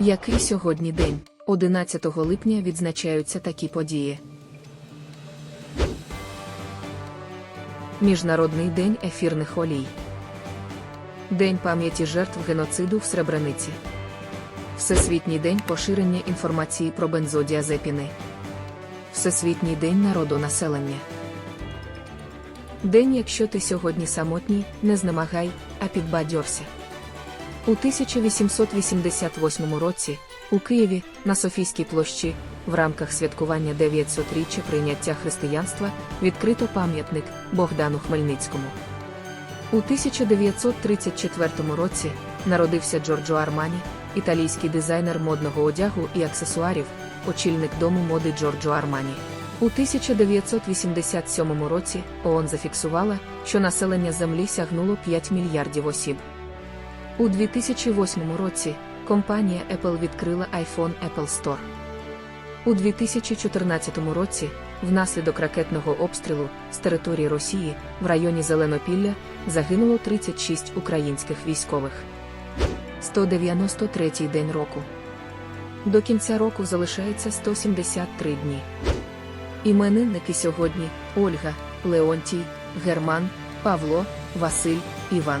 Який сьогодні день? 11 липня відзначаються такі події. Міжнародний день ефірних олій. День пам'яті жертв геноциду в Сребрениці. Всесвітній день поширення інформації про бензодіазепіни. Всесвітній день народонаселення. День, якщо ти сьогодні самотній, не знемагай, а підбадьорся. У 1888 році у Києві на Софійській площі в рамках святкування 900-річчя прийняття християнства відкрито пам'ятник Богдану Хмельницькому. У 1934 році народився Джорджо Армані, італійський дизайнер модного одягу і аксесуарів, очільник дому моди Джорджо Армані. У 1987 році ООН зафіксувала, що населення Землі сягнуло 5 мільярдів осіб. У 2008 році компанія Apple відкрила iPhone Apple Store. У 2014 році, внаслідок ракетного обстрілу з території Росії в районі Зеленопілля загинуло 36 українських військових. 193-й день року. До кінця року залишається 173 дні. Іменинники сьогодні Ольга, Леонтій, Герман, Павло, Василь, Іван.